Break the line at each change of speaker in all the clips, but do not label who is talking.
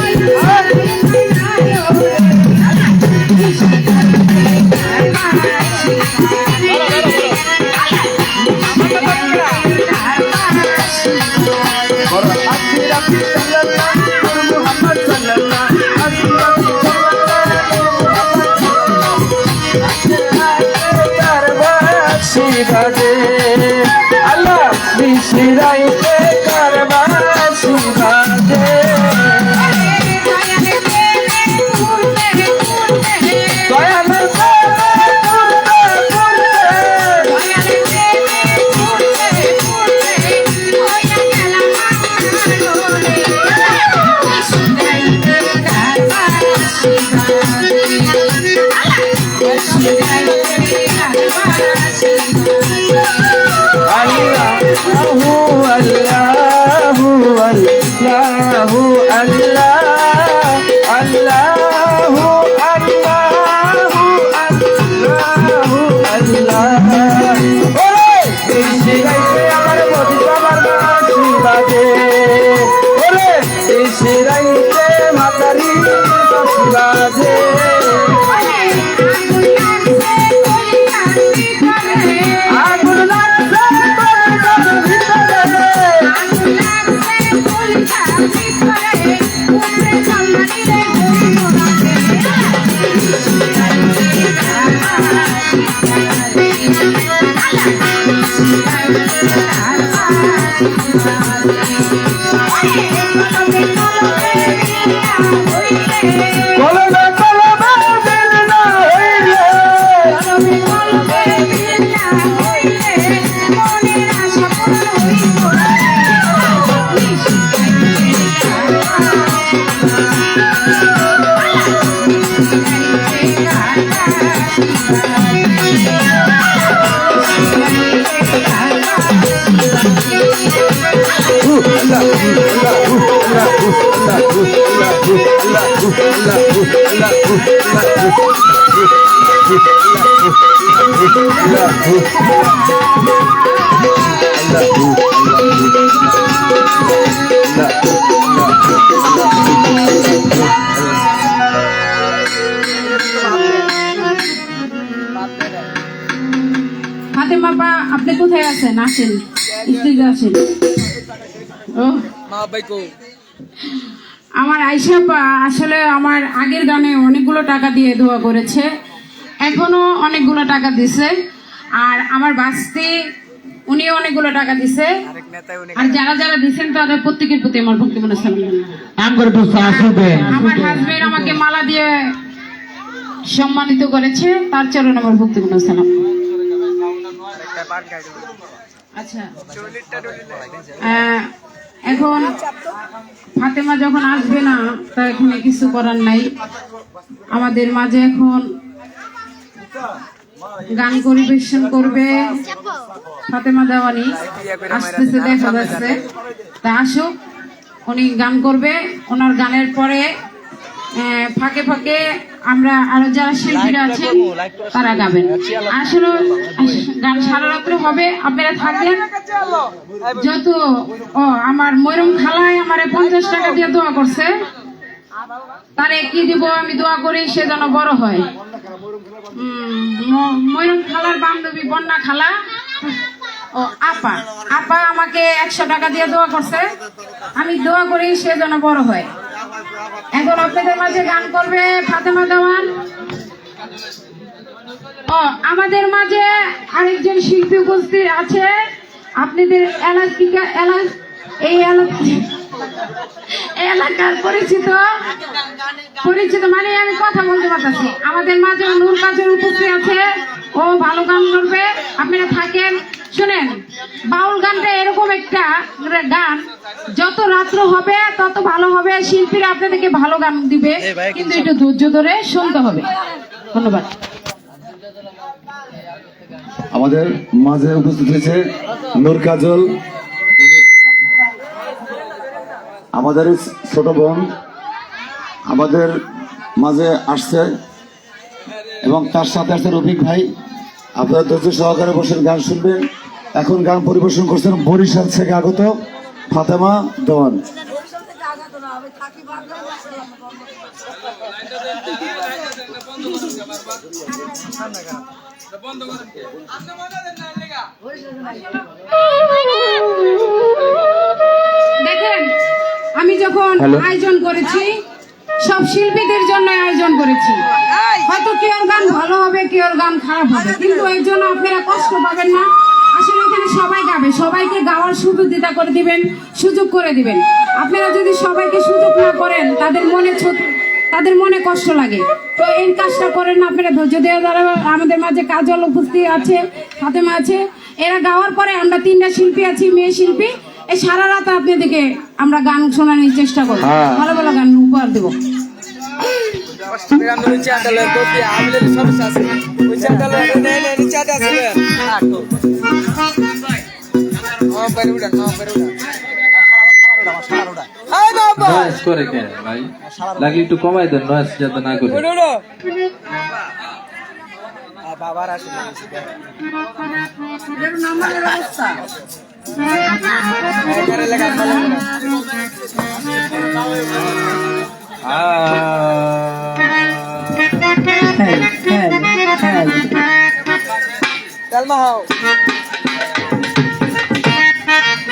Hallelujah. i Allah. Thank you.
Fatema বা আপনি কোথায় আছেন? আসেন। স্ত্রীতে আসেন। ও আমার আয়সা পা আসলে আমার আগের গানে অনেকগুলো টাকা দিয়ে দোয়া করেছে। এখনও অনেকগুলো টাকা দিছে। আর আমার বাস্তি উনিও অনেকগুলো টাকা দিছে। আর যারা যারা দিছেন তাদের প্রত্যেকের প্রতি আমার ভক্তি মনে আমার হাজবেন্ড আমাকে মালা দিয়ে সম্মানিত করেছে তার চরণ আমার ভক্তি মনে সালাম আচ্ছা। এখন ফাতেমা যখন আসবে না তা এখানে কিছু করার নাই। আমাদের মাঝে এখন গান পরিবেশন করবে। ফাতেমা দেওয়ানি আসতেছে দেখা যাচ্ছে। তা আসুক উনি গান করবে। ওনার গানের পরে ফাঁকে ফাঁকে আমরা আরও যারা শিল্পীরা আছেন তারা গাবেন। আসলে গান সারা রাত্রে হবে আপনারা থাকবেন। যত ও আমার ময়ূরম খালায় আমার পঞ্চাশ টাকা দিয়ে দোয়া করছে। তারে কি দিব? আমি দোয়া করি সে যেন বড় হয়। উম, ম- ময়ূরম খালার বান্ধবী বন্যা খালা। ও আপা। আপা আমাকে একশো টাকা দিয়ে দোয়া করছে। আমি দোয়া করি সে যেন বড় হয়। এখন আপনাদের মাঝে গান করবে ফাতেমা দেওয়ান। ও আমাদের মাঝে আরেকজন শিল্পী উপস্থিত আছে। আপনাদের এলাকা এই এলাকা এলাকার পরিচিত পরিচিত মানে আমি কথা বলতে পারতেছি। আমাদের মাঝে নূর কাজের উপস্থিত আছে ও ভালো গান করবে আপনারা থাকেন। শুনেন বাউল গানটা এরকম একটা গান যত রাত্র হবে তত ভালো হবে শিল্পীরা আপনাদেরকে ভালো গান দিবে কিন্তু একটু ধৈর্য ধরে শুনতে হবে। ধন্যবাদ।
আমাদের মাঝে উপস্থিত হয়েছে নূর কাজল আমাদের ছোট বোন আমাদের মাঝে আসছে এবং তার সাথে আছে রফিক ভাই। আপনারা ধৈর্য সহকারে বসে গান শুনবেন। এখন গান পরিবেশন করছেন বরিশাল থেকে আগত ফাতেমা দেওয়ান
দেখেন যখন আয়োজন করেছি সব শিল্পীদের জন্য আয়োজন করেছি। হয়তো কেউর গান ভালো হবে কেউর গান খারাপ হবে কিন্তু এর জন্য আপনারা কষ্ট পাবেন না। আসলে এখানে সবাই গাবে সবাইকে গাওয়ার সুবিধা করে দিবেন সুযোগ করে দিবেন। আপনারা যদি সবাইকে সুযোগ না করেন তাদের মনে তাদের মনে কষ্ট লাগে। তো এই কাজটা করেন না আপনারা ধৈর্য দেওয়া দ্বারা আমাদের মাঝে কাজল উপস্থিত আছে ফাতেমা আছে এরা গাওয়ার পরে আমরা তিনটা শিল্পী আছি মেয়ে শিল্পী। এই সারা রাত আপনাদেরকে আমরা গান শোনানোর চেষ্টা করব। ভালো ভালো গান উপহার দেবো।
করে ভাই? লাগলে একটু কমাই দেন নয়েস যাতে না করে।
বাবার আসলে। তেলমা হাও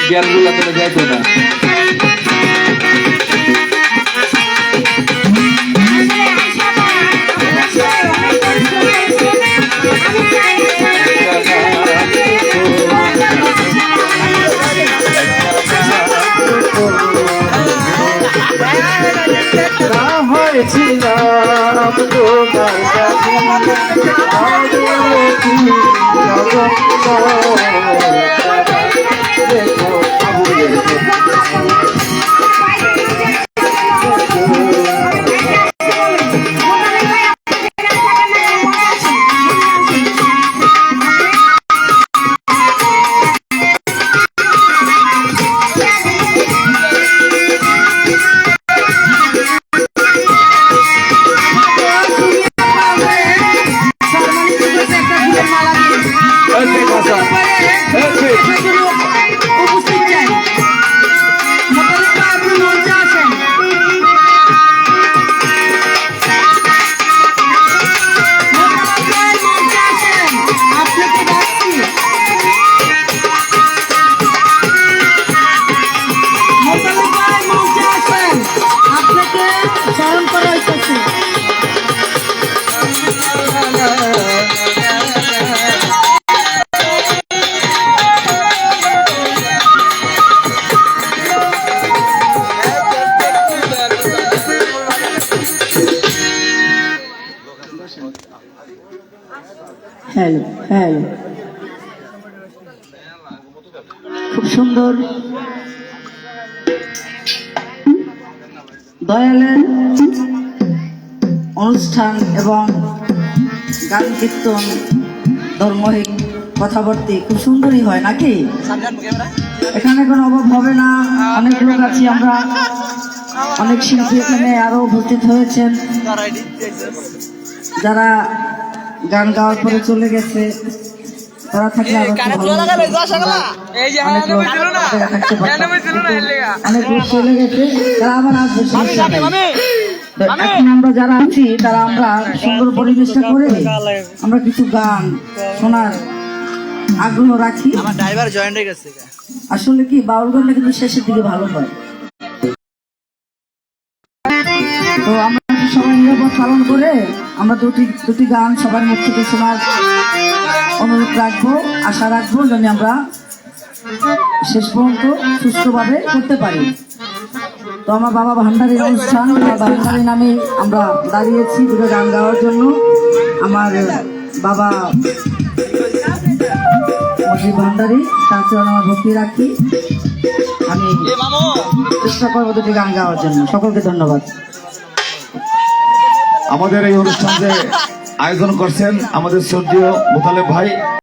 জ্ঞানগুলা করে যাইতো
Oh.
হ্যালো খুব সুন্দর। দয়ালের অনুষ্ঠান এবং গান কীর্তন ধর্মহিক কথাবার্তি খুব সুন্দরই হয়, নাকি? এখানে কোনো অভাব হবে না। অনেক লোক আছি আমরা। অনেক শিল্পী এখানে আরও উপস্থিত হয়েছেন। যারা গান গাওয়ার পরে চলে গেছে। তারা থাকলে আরও একটু ভালো হতো।
এই যে
অনেক লোক চলে গেছে। তারা আবার আসবে এখন আমরা যারা আছি তারা আমরা সুন্দর পরিবেশটা করে আমরা কিছু গান শোনার আগ্রহ রাখি।
আমার ড্রাইভার জয়েন্ট হয়ে গেছে
আসলে কি বাউল গানটা কিন্তু শেষের দিকে ভালো হয়। তো আমরা সবাই নিরাপদ পালন করে আমরা দুটি দুটি গান সবার মুখ থেকে শোনার অনুরোধ রাখব, আশা রাখব যেন আমরা শেষ পর্যন্ত সুস্থভাবে করতে পারি। তো আমার বাবা ভান্ডারীর অনুষ্ঠান, বাবা ভান্ডারী নামে আমরা দাঁড়িয়েছি দুটো গান গাওয়ার জন্য। আমার বাবা মজিব ভান্ডারী, তার চরণে আমার ভক্তি রাখি। আমি চেষ্টা করব দুটি গান গাওয়ার জন্য। সকলকে ধন্যবাদ।
আমাদের এই অনুষ্ঠান যে আয়োজন করছেন আমাদের শ্রদ্ধেয় মোতালেব ভাই।